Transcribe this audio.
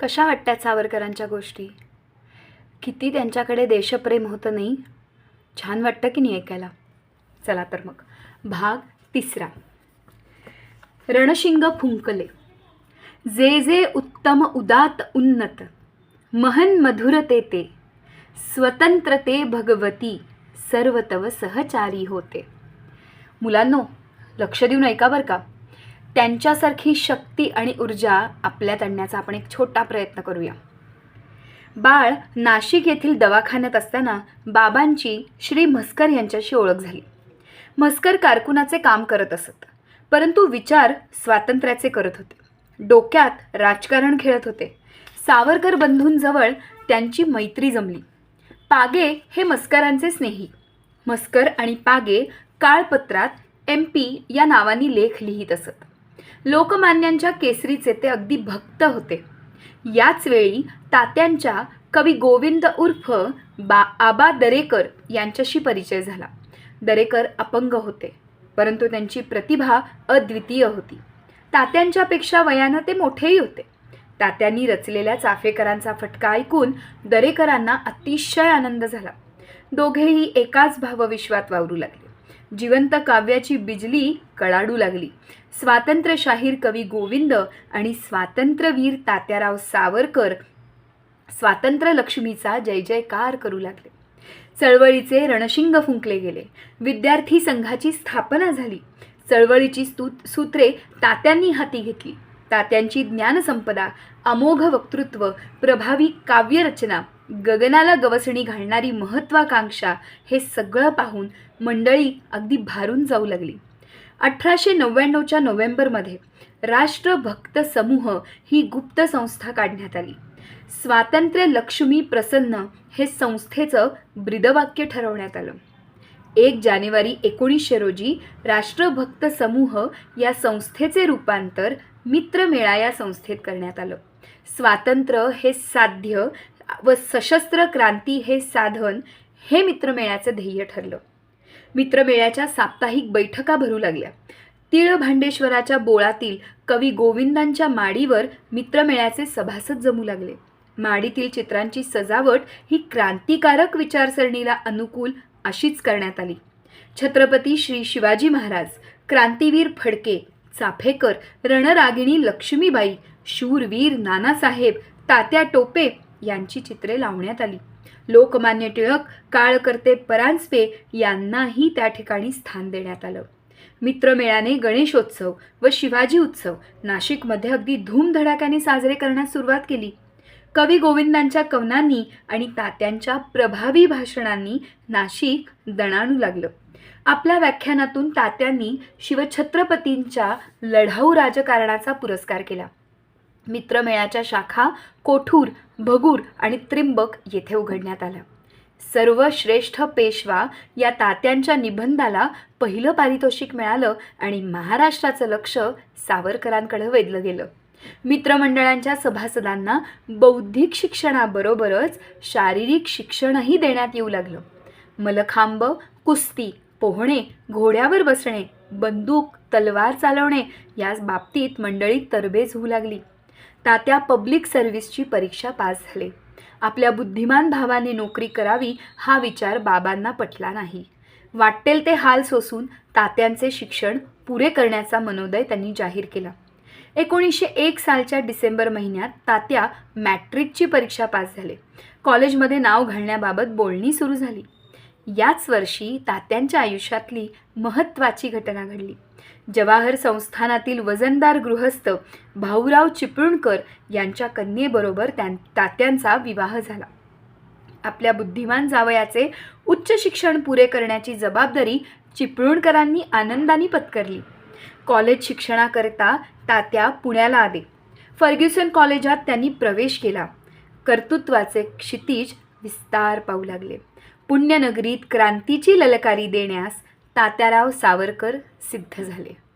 कशा वाटतात सावरकरांच्या गोष्टी? किती त्यांच्याकडे देशप्रेम होतं नाही? छान वाटतं की नाही ऐकायला? चला तर मग. भाग तिसरा. रणशिंग फुंकले. जे जे उत्तम उदात उन्नत महन मधुरते ते स्वतंत्रते भगवती सर्वतव सहचारी होते. मुलांनो लक्ष देऊन ऐका बरं का. त्यांच्यासारखी शक्ती आणि ऊर्जा आपल्यात आणण्याचा आपण एक छोटा प्रयत्न करूया. बाळ नाशिक येथील दवाखान्यात असताना बाबांची श्री म्हस्कर यांच्याशी ओळख झाली. म्हस्कर कारकुनाचे काम करत असत परंतु विचार स्वातंत्र्याचे करत होते. डोक्यात राजकारण खेळत होते. सावरकर बंधूंजवळ त्यांची मैत्री जमली. पागे हे मस्करांचे स्नेही. मस्कर आणि पागे काळपत्रात एम पी या नावानी लेख लिहित असत. लोकमान्यांच्या केसरीचे ते अगदी भक्त होते. याच वेळी तात्यांच्या कवी गोविंद उर्फ बा आबा दरेकर यांच्याशी परिचय झाला. दरेकर अपंग होते परंतु त्यांची प्रतिभा अद्वितीय होती. तात्यांच्यापेक्षा वयानं ते मोठेही होते. तात्यांनी रचलेल्या चाफेकरांचा फटका ऐकून दरेकरांना अतिशय आनंद झाला. दोघेही एकाच भावविश्वात वावरू लागले. जिवंत काव्याची बिजली कळाडू लागली. स्वातंत्र्यशाहीर कवी गोविंद आणि स्वातंत्र्यवीर तात्याराव सावरकर स्वातंत्र्य लक्ष्मीचा जय जयकार करू लागले. चळवळीचे रणशिंग फुंकले गेले. विद्यार्थी संघाची स्थापना झाली. चळवळीची सूत्रे तात्यांनी हाती घेतली. तात्यांची ज्ञानसंपदा अमोघ वक्तृत्व प्रभावी काव्यरचना गगनाला गवसणी घालणारी महत्वाकांक्षा हे सगळं पाहून मंडळी अगदी भारून जाऊ लागली. अठराशे नव्याण्णवच्या नोव्हेंबरमध्ये राष्ट्रभक्त समूह ही गुप्त संस्था काढण्यात आली. स्वातंत्र्य लक्ष्मी प्रसन्न हे संस्थेचं ब्रीदवाक्य ठरवण्यात आलं. एक जानेवारी एकोणीसशे रोजी राष्ट्रभक्त समूह या संस्थेचे रूपांतर मित्रमेळा या संस्थेत करण्यात आलं. स्वातंत्र्य हे साध्य व सशस्त्र क्रांती हे साधन हे मित्रमेळ्याचं ध्येय ठरलं. मित्रमेळ्याच्या साप्ताहिक बैठका भरू लागल्या. तिळ भांडेश्वराच्या बोळातील कवी गोविंदांच्या माडीवर मित्रमेळ्याचे सभासद जमू लागले. माडीतील चित्रांची सजावट ही क्रांतिकारक विचारसरणीला अनुकूल अशीच करण्यात आली. छत्रपती श्री शिवाजी महाराज क्रांतीवीर फडके चाफेकर रणरागिणी लक्ष्मीबाई शूरवीर नानासाहेब तात्या टोपे यांची चित्रे लावण्यात आली. लोकमान्य टिळक काळकर्ते परांजपे यांनाही त्या ठिकाणी स्थान देण्यात आलं. मित्रमेळाने गणेशोत्सव व शिवाजी उत्सव नाशिकमध्ये अगदी धूमधडाक्याने साजरे करण्यास सुरुवात केली. कवी गोविंदांच्या कवनांनी आणि तात्यांच्या प्रभावी भाषणांनी नाशिक दणाणू लागलं. आपल्या व्याख्यानातून तात्यांनी शिवछत्रपतींच्या लढाऊ राजकारणाचा पुरस्कार केला. मित्रमेळाच्या शाखा कोठूर भगूर आणि त्रिंबक येथे उघडण्यात आल्या सर्वश्रेष्ठ पेशवा या तात्यांच्या निबंधाला पहिलं पारितोषिक मिळालं आणि महाराष्ट्राचं लक्ष सावरकरांकडे वेधलं गेलं. मित्रमंडळांच्या सभासदांना बौद्धिक शिक्षणाबरोबरच शारीरिक शिक्षणही देण्यात येऊ लागलं. मलखांब कुस्ती पोहणे घोड्यावर बसणे बंदूक तलवार चालवणे याच बाबतीत मंडळी तरबेज होऊ लागली. तात्या पब्लिक सर्व्हिसची परीक्षा पास झाले. आपल्या बुद्धिमान भावाने नोकरी करावी हा विचार बाबांना पटला नाही. वाटेल ते हाल सोसून तात्यांचे शिक्षण पुरे करण्याचा मनोदय त्यांनी जाहीर केला. एकोणीसशे एक सालच्या डिसेंबर महिन्यात तात्या मॅट्रिकची परीक्षा पास झाले. कॉलेजमध्ये नाव घालण्याबाबत बोलणी सुरू झाली. याच वर्षी तात्यांच्या आयुष्यातली महत्त्वाची घटना घडली. जवाहर संस्थानातील वजनदार गृहस्थ भाऊराव चिपळूणकर यांच्या कन्येबरोबर त्यां तात्यांचा विवाह झाला. आपल्या बुद्धिमान जावयाचे उच्च शिक्षण पुरे करण्याची जबाबदारी चिपळूणकरांनी आनंदाने पत्करली. कॉलेज शिक्षणाकरता तात्या पुण्याला आले. फर्ग्युसन कॉलेजात त्यांनी प्रवेश केला. कर्तृत्वाचे क्षितिज विस्तार पाहू लागले. पुण्यनगरीत क्रांतीची ललकारी देण्यास तात्याराव सावरकर सिद्ध झाले.